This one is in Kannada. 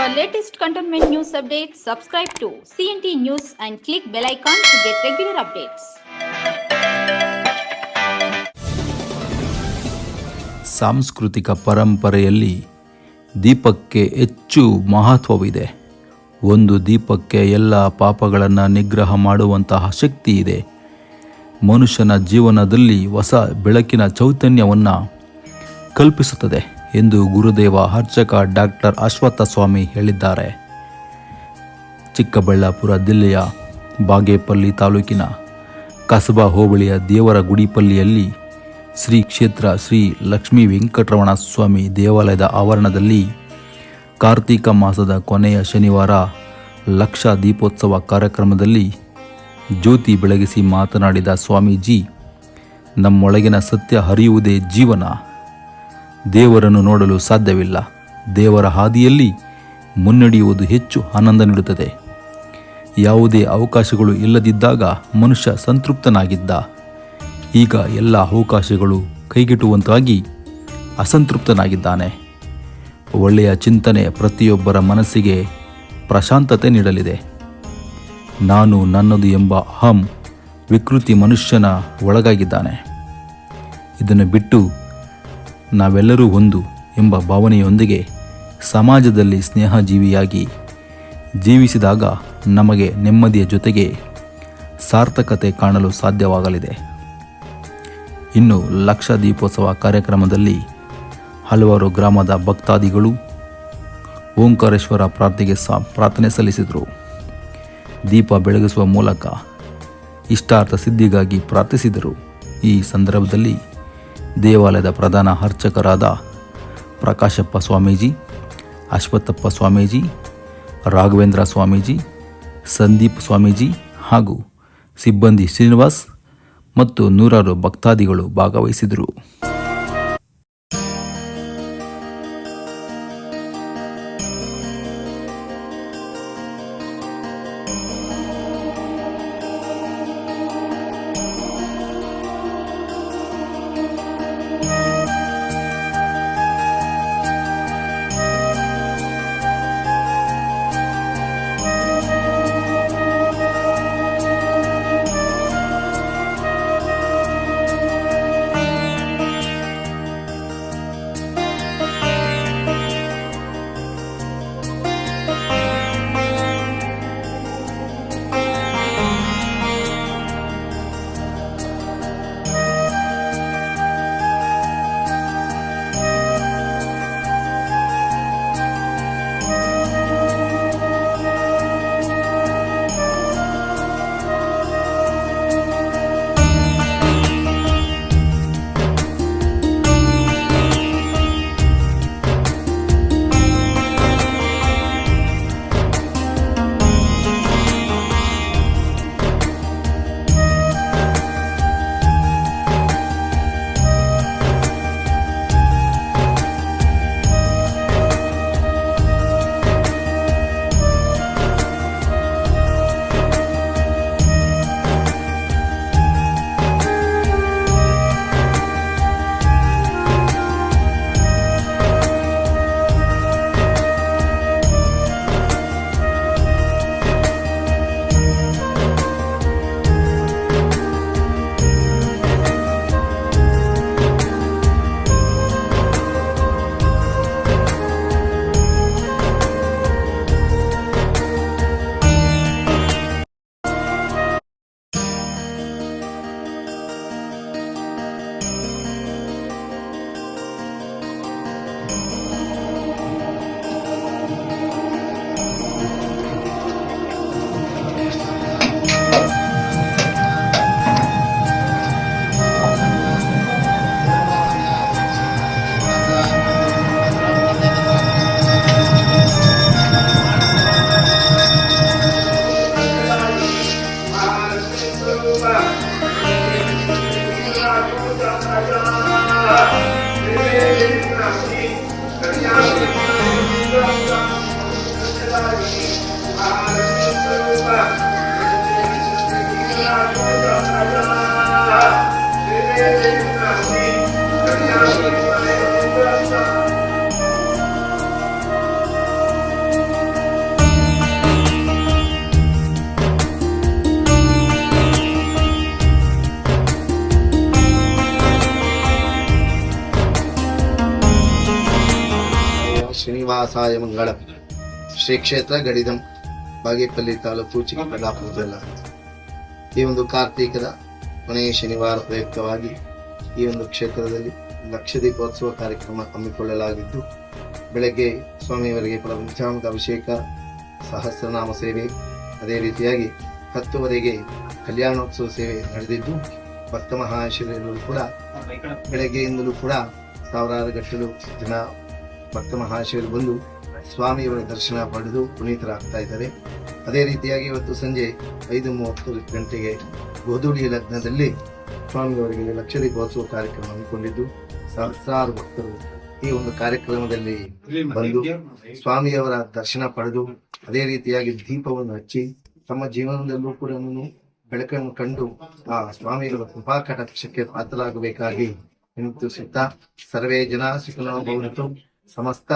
For latest cantonment news updates, subscribe to CNT News and click bell icon to get regular updates. ಸಾಂಸ್ಕೃತಿಕ ಪರಂಪರೆಯಲ್ಲಿ ದೀಪಕ್ಕೆ ಹೆಚ್ಚು ಮಹತ್ವವಿದೆ. ಒಂದು ದೀಪಕ್ಕೆ ಎಲ್ಲ ಪಾಪಗಳನ್ನು ನಿಗ್ರಹ ಮಾಡುವಂತಹ ಶಕ್ತಿ ಇದೆ. ಮನುಷ್ಯನ ಜೀವನದಲ್ಲಿ ಹೊಸ ಬೆಳಕಿನ ಚೈತನ್ಯವನ್ನು ಕಲ್ಪಿಸುತ್ತದೆ. ಎಂದು ಗುರುದೇವ ಅರ್ಚಕ ಡಾಕ್ಟರ್ ಅಶ್ವತ್ಥ ಸ್ವಾಮಿ ಹೇಳಿದ್ದಾರೆ. ಚಿಕ್ಕಬಳ್ಳಾಪುರ ಜಿಲ್ಲೆಯ ಬಾಗೇಪಲ್ಲಿ ತಾಲೂಕಿನ ಕಸಬಾ ಹೋಬಳಿಯ ದೇವರ ಗುಡಿಪಲ್ಲಿಯಲ್ಲಿ ಶ್ರೀ ಕ್ಷೇತ್ರ ಶ್ರೀ ಲಕ್ಷ್ಮೀ ವೆಂಕಟರಮಣ ಸ್ವಾಮಿ ದೇವಾಲಯದ ಆವರಣದಲ್ಲಿ ಕಾರ್ತೀಕ ಮಾಸದ ಕೊನೆಯ ಶನಿವಾರ ಲಕ್ಷ ದೀಪೋತ್ಸವ ಕಾರ್ಯಕ್ರಮದಲ್ಲಿ ಜ್ಯೋತಿ ಬೆಳಗಿಸಿ ಮಾತನಾಡಿದ ಸ್ವಾಮೀಜಿ, ನಮ್ಮೊಳಗಿನ ಸತ್ಯ ಹರಿಯುವುದೇ ಜೀವನ. ದೇವರನ್ನು ನೋಡಲು ಸಾಧ್ಯವಿಲ್ಲ. ದೇವರ ಹಾದಿಯಲ್ಲಿ ಮುನ್ನಡೆಯುವುದು ಹೆಚ್ಚು ಆನಂದ ನೀಡುತ್ತದೆ. ಯಾವುದೇ ಅವಕಾಶಗಳು ಇಲ್ಲದಿದ್ದಾಗ ಮನುಷ್ಯ ಸಂತೃಪ್ತನಾಗಿದ್ದ. ಈಗ ಎಲ್ಲ ಅವಕಾಶಗಳು ಕೈಗೆಟುವಂತಾಗಿ ಅಸಂತೃಪ್ತನಾಗಿದ್ದಾನೆ. ಒಳ್ಳೆಯ ಚಿಂತನೆ ಪ್ರತಿಯೊಬ್ಬರ ಮನಸ್ಸಿಗೆ ಪ್ರಶಾಂತತೆ ನೀಡಲಿದೆ. ನಾನು ನನ್ನದು ಎಂಬ ಅಹಂ ವಿಕೃತಿ ಮನುಷ್ಯನ ಒಳಗಾಗಿದ್ದಾನೆ. ಇದನ್ನು ಬಿಟ್ಟು ನಾವೆಲ್ಲರೂ ಒಂದು ಎಂಬ ಭಾವನೆಯೊಂದಿಗೆ ಸಮಾಜದಲ್ಲಿ ಸ್ನೇಹಜೀವಿಯಾಗಿ ಜೀವಿಸಿದಾಗ ನಮಗೆ ನೆಮ್ಮದಿಯ ಜೊತೆಗೆ ಸಾರ್ಥಕತೆ ಕಾಣಲು ಸಾಧ್ಯವಾಗಲಿದೆ. ಇನ್ನು ಲಕ್ಷ ದೀಪೋತ್ಸವ ಕಾರ್ಯಕ್ರಮದಲ್ಲಿ ಹಲವಾರು ಗ್ರಾಮದ ಭಕ್ತಾದಿಗಳು ಓಂಕಾರೇಶ್ವರ ಪ್ರಾರ್ಥನೆಗೆ ಸಾ, ಪ್ರಾರ್ಥನೆ ಸಲ್ಲಿಸಿದರು. ದೀಪ ಬೆಳಗಿಸುವ ಮೂಲಕ ಇಷ್ಟಾರ್ಥ ಸಿದ್ಧಿಗಾಗಿ ಪ್ರಾರ್ಥಿಸಿದರು. ಈ ಸಂದರ್ಭದಲ್ಲಿ ದೇವಾಲಯದ ಪ್ರಧಾನ ಅರ್ಚಕರಾದ ಪ್ರಕಾಶಪ್ಪ ಸ್ವಾಮೀಜಿ, ಅಶ್ವತ್ಥಪ್ಪ ಸ್ವಾಮೀಜಿ, ರಾಘವೇಂದ್ರ ಸ್ವಾಮೀಜಿ, ಸಂದೀಪ್ ಸ್ವಾಮೀಜಿ ಹಾಗೂ ಸಿಬ್ಬಂದಿ ಶ್ರೀನಿವಾಸ್ ಮತ್ತು ನೂರಾರು ಭಕ್ತಾದಿಗಳು ಭಾಗವಹಿಸಿದರು. ಶ್ರೀನಿವಾಸಾಯ ಮಂಗಳ. ಶ್ರೀ ಕ್ಷೇತ್ರ ಗಡಿದಂ, ಬಾಗೇಪಲ್ಲಿ ತಾಲೂಕು ಚಿಕ್ಕಬಳ್ಳಾಪುರ ಜಿಲ್ಲಾ ಈ ಒಂದು ಕಾರ್ತೀಕದ ಕೊನೆಯ ಶನಿವಾರ ಪ್ರಯುಕ್ತವಾಗಿ ಈ ಒಂದು ಕ್ಷೇತ್ರದಲ್ಲಿ ಲಕ್ಷ ದೀಪೋತ್ಸವ ಕಾರ್ಯಕ್ರಮ ಹಮ್ಮಿಕೊಳ್ಳಲಾಗಿದ್ದು, ಬೆಳಗ್ಗೆ ಸ್ವಾಮಿಯವರಿಗೆ ಪಂಚಾಮೃತ ಅಭಿಷೇಕ, ಸಹಸ್ರನಾಮ ಸೇವೆ, ಅದೇ ರೀತಿಯಾಗಿ ಹತ್ತುವರೆಗೆ ಕಲ್ಯಾಣೋತ್ಸವ ಸೇವೆ ನಡೆದಿದ್ದು, ಭಕ್ತ ಮಹಾಶಿರರು ಕೂಡ ಬೆಳಗ್ಗೆಯಿಂದಲೂ ಕೂಡ ಸಾವಿರಾರು ಗಟ್ಟಲು ಜನ ಭಕ್ತ ಮಹಾಶಿವರು ಬಂದು ಸ್ವಾಮಿಯವರ ದರ್ಶನ ಪಡೆದು ಪುನೀತರಾಗ್ತಾ ಇದ್ದಾರೆ. ಅದೇ ರೀತಿಯಾಗಿ ಇವತ್ತು ಸಂಜೆ ಐದು ಮೂವತ್ತು ಗಂಟೆಗೆ ಗೋಧೂಳಿ ಲಗ್ನದಲ್ಲಿ ಸ್ವಾಮಿಯವರಿಗೆ ಲಕ್ಷ ದೀಪೋತ್ಸವ ಕಾರ್ಯಕ್ರಮ ಹಮ್ಮಿಕೊಂಡಿದ್ದು, ಸಹಸ್ರಾರು ಭಕ್ತರು ಈ ಒಂದು ಕಾರ್ಯಕ್ರಮದಲ್ಲಿ ಬಂದು ಸ್ವಾಮಿಯವರ ದರ್ಶನ ಪಡೆದು, ಅದೇ ರೀತಿಯಾಗಿ ದೀಪವನ್ನು ಹಚ್ಚಿ ತಮ್ಮ ಜೀವನದಲ್ಲೂ ಕೂಡ ಬೆಳಕನ್ನು ಕಂಡು ಆ ಸ್ವಾಮಿಯವರ ಕೃಪಾ ಕಟಾಕ್ಷಕ್ಕೆ ಪಾತ್ರರಾಗಬೇಕಾಗಿ ವಿನಂತಿಸುತ್ತಾ, ಸರ್ವೇ ಜನ ಸುಖಿನೋ समस्त